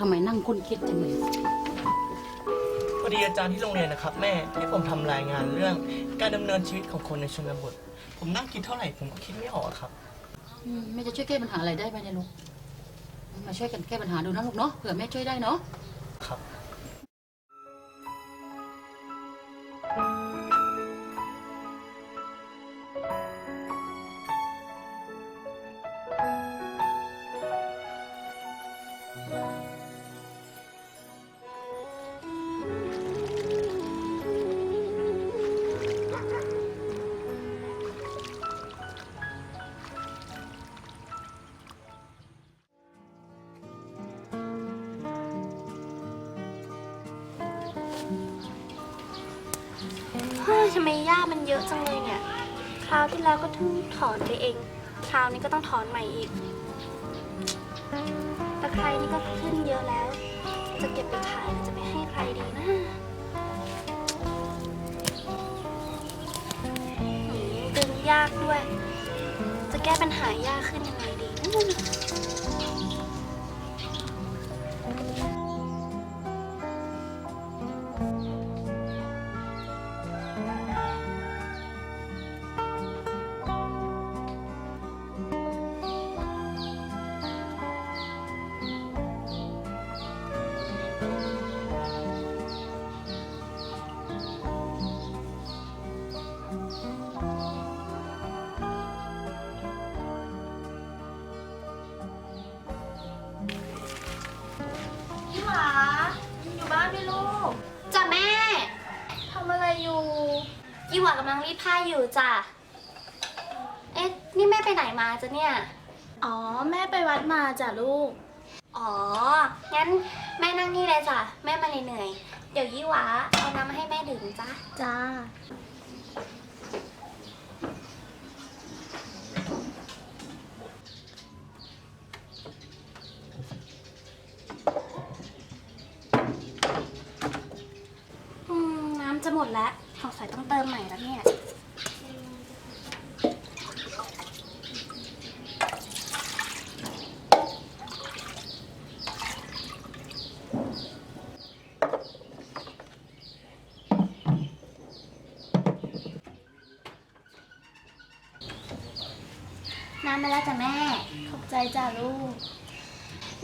คุณคิดจังเลยพอดีอาจารย์ที่โรงเรียนนะครับ แม่ให้ผมทำรายงานเรื่อง การดำเนินชีวิตของคนในชนบท ผมนั่งคิดเท่าไหร่ผมก็คิดไม่ออกอะครับ อืมแม่จะช่วยแก้ปัญหาอะไรได้ไหมเนี่ยลูกมาช่วยกันแก้ปัญหาดูนะลูกเนาะเผื่อแม่ช่วยได้เนาะครับ ทำไมหญ้ามันเยอะจังเลยเนี่ย คราวที่แล้วก็เพิ่งถอนไปเอง คราวนี้ก็ต้องถอนใหม่อีก ตะไคร้นี่ก็ขึ้นเยอะแล้ว จะเก็บไปขายหรือจะไปให้ใครดีนะดึงยากด้วย จะแก้ปัญหายากขึ้นยังไงดีนะ ยี่หวากำลังรีดผ้าอยู่จ้ะ เอ๊ะ นี่แม่ไปไหนมาจ๊ะเนี่ย อ๋อ แม่ไปวัดมาจ้ะลูก อ๋อ งั้นแม่นั่งนี่เลยจ้ะ แม่มาเหนื่อยๆเดี๋ยวยี่หวาเอาน้ำมาให้แม่ดื่มจ้ะ จ้า อืม น้ำจะหมดแล้วสงสัยต้องเติมใหม่แล้วเนี่ย น้ำ มาแล้วจ้ะแม่ ขอบใจจ้ะลูก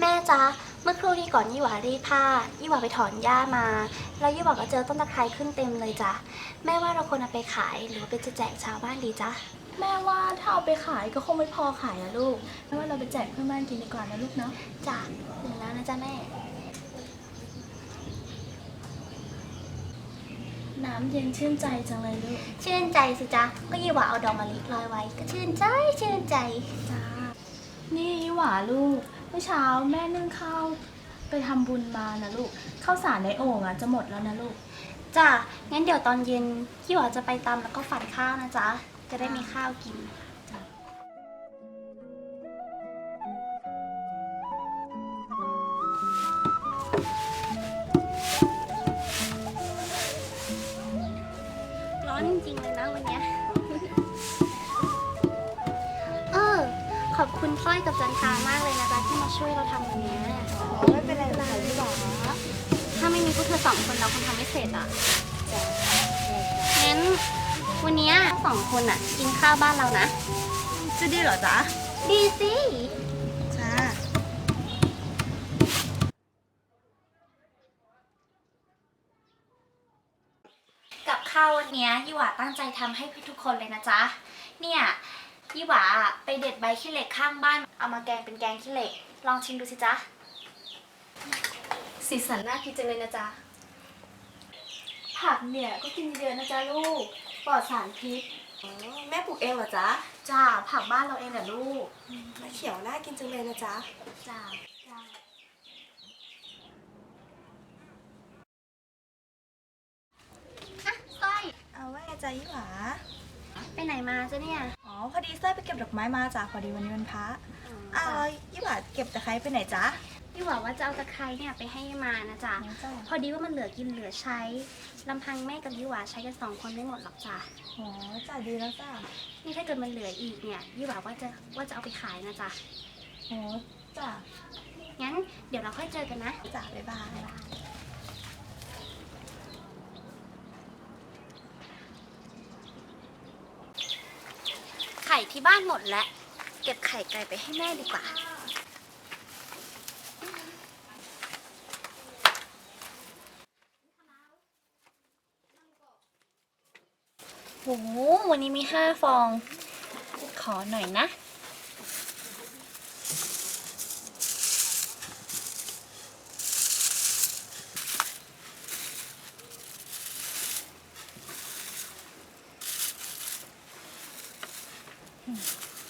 แม่จ๊ะเมื่อครู่นี้ก่อนยี่หวารีดผ้ายี่หวาไปถอนหญ้ามา แล้วยี่หวาก็เจอต้นตะไคร้ขึ้นเต็มเลยจ้ะแม่ว่าเราควรเอาไปขายหรือว่าไปจะแจกชาวบ้านดีจ๊ะแม่ว่าถ้าเอาไปขายก็คงไม่พอขายอะลูกแม่ว่าเราไปแจกเพื่อนบ้านกินดีกว่านะลูกเนาะจ้ะถึงแล้วนะจ๊ะแม่ น้ำเย็นชื่นใจจังเลยลูก ชื่นใจสิจ๊ะ ก็ยี่หวาเอาดอกมะลิลอยไว้ ก็ชื่นใจชื่นใจจ้า นี่หวาลูก เมื่อเช้าแม่นึ่งข้าวไปทำบุญมานะลูก ข้าวสารในโอ่งอะจะหมดแล้วนะลูก จ้ะงั้นเดี๋ยวตอนเย็นยี่หวาจะไปตำแล้วก็ฝันข้าวนะจ๊ะ จะได้มีข้าวกินร้อน อบจันทามากเลยนะจ๊ะที่มาช่วยเราทำวันนี้ไม่เป็นไรค่ะพี่หวาถ้าไม่มีพวกเธอสองคนเราคงทำไม่เสร็จอะงั้นวันนี้สองคนอะ กินข้าวบ้านเรานะ จะดีเหรอจ๊ะ ดีสิจ้ากับข้าววันนี้ยยี่หว่าตั้งใจทำให้ทุกคนเลยนะจ๊ะ เนี่ย ยี่หว่าไปเด็ดใบขี้เหล็กข้างบ้าน เอามาแกงเป็นแกงขี้เหล็ก ลองชิมดูสิจ๊ะ สีสันน่ากินจังเลยนะจ๊ะ ผักเนี่ยก็กินเยอะนะจ๊ะลูก ปลอดสารพิษ แม่ปลูกเองเหรอจ๊ะจ้าผักบ้านเราเองแหละลูก มะเขียวน่ากินจังเลยนะจ๊ะ จ้าจ้าอะสร้อยเอาว่าไงจ๊ะยี่หวา ไปไหนมาจ๊ะเนี่ย อ๋อ พอดีสร้อยไปเก็บดอกไม้มาจ้ะพอดีวันนี้วันพระอ๋อ้าวแล้วยี่หวาเก็บตะไคร้ไปไหนจ๊ะยี่หว่าว่าจะเอาตะไคร้เนี่ยไปให้มานะจ๊ะจ้ะพอดีว่ามันเหลือกินเหลือใช้ลำพังแม่กับยี่หวาใช้กันสองคนไม่หมดหรอกจ้ะ อ๋อจ้ะดีแล้วจ้ะนี่ถ้าเกิดมันเหลืออีกเนี่ยยี่หวาว่าจะว่าจะเอาไปขายนะจ๊ะ อ๋อจ้ะงั้นเดี๋ยวเราค่อยเจอกันนะ จ้ะบ๊ายบาย ที่บ้านหมดแล้วเก็บไข่ไก่ไปให้แม่ดีกว่า โห วันนี้มีห้าฟอง ขอหน่อยนะ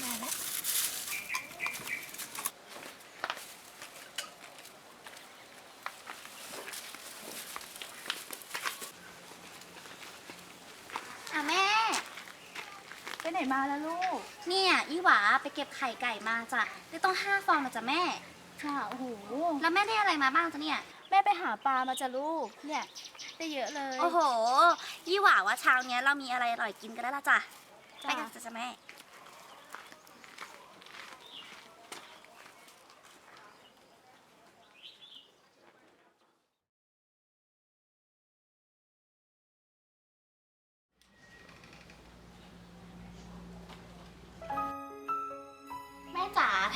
ได้แล้ว อะแม่ ไปไหนมาแล้วลูก เนี่ยยี่หวาไปเก็บไข่ไก่มาจ้ะได้ต้องห้าฟองมาจ้ะแม่ค่ะโอ้โห แล้วแม่ได้อะไรมาบ้างจ้ะเนี่ย แม่ไปหาปลามาจ้ะลูก เนี่ยได้เยอะเลย โอ้โห ยี่หว่าว่าเช้าเนี้ยเรามีอะไรอร่อยกินกันแล้วล่ะจ้ะ ไปจ้ะกันจ้ะแม่แม่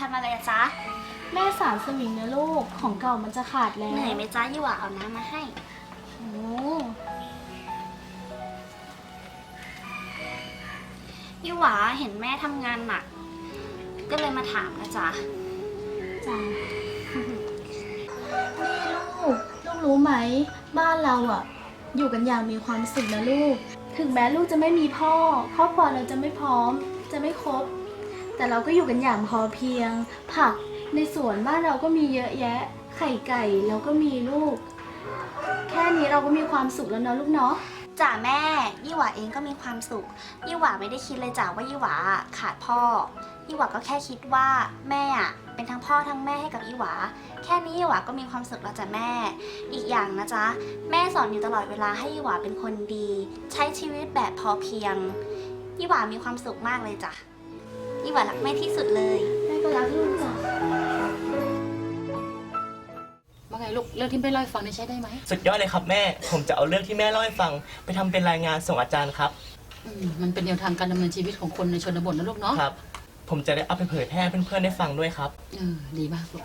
ทำอะไรอะจ๊ะแม่สารสวิงนะลูก ของเก่ามันจะขาดแล้วเหนื่อยไหมจ๊ะยี่หว่าเอาน้ำมาให้ โอ้ยี่หว่าเห็นแม่ทำงานหนัก ก็เลยมาถามนะจ๊ะจ้ะนี่ลูก ลูกรู้ไหม บ้านเราอะอยู่กันอย่างมีความสุขนะลูก ถึงแม้ลูกจะไม่มีพ่อ ครอบครัวเราจะไม่พร้อม จะไม่ครบ แต่เราก็อยู่กันอย่างพอเพียง ผักในสวนบ้านเราก็มีเยอะแยะ ไข่ไก่เราก็มีลูก แค่นี้เราก็มีความสุขแล้วเนาะลูกเนาะจ่าแม่ยี่หว่าเองก็มีความสุข ยี่หว่าไม่ได้คิดเลยจ้ะว่ายี่หว่าขาดพ่อ ยี่หว่าก็แค่คิดว่าแม่อะเป็นทั้งพ่อทั้งแม่ให้กับยี่หว่าแค่นี้ยี่หว่าก็มีความสุขแล้วจ้ะแม่ อีกอย่างนะจ๊ะแม่สอนอยู่ตลอดเวลาให้ยี่หว่าเป็นคนดี ใช้ชีวิตแบบพอเพียง ยี่หว่ามีความสุขมากเลยจ้ะ ยี่หว่ารักแม่ที่สุดเลย แม่ก็รักลูกจ้ะว่าไงลูกเรื่องที่ไม่เล่าให้ฟังนี่ใช้ได้ไหมสุดยอดเลยครับแม่ ผมจะเอาเรื่องที่แม่เล่าให้ฟัง ไปทำเป็นรายงานส่งอาจารย์ครับอืมมันเป็นแนวทางการดำเนินชีวิตของคนในชนบทนะลูกเนาะครับ ผมจะได้เอาไปเผยแพร่ให้เพื่อนๆได้ฟังด้วยครับเออดีมากลูก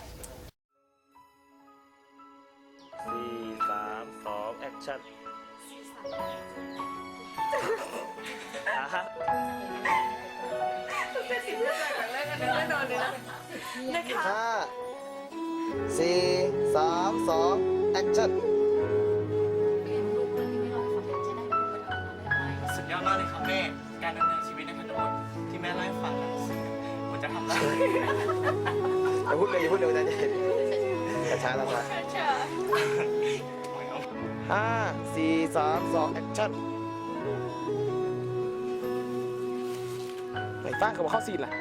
สี่สามสองแอคชั่น อะฮะห้าสี่สามสองแอคชั่นสุดยอดมากเลยครับแม่ การดำเนินชีวิตในชนบทที่แม่เล่าให้ฟังอะผมจะทำได้ อย่าพูดเลยอย่าพูดเร็วใจเย็นช้าๆแล้วช้าห้าสี่สามสองแอคชั่นไม่ตั้งกับเข้าซีนล่ะ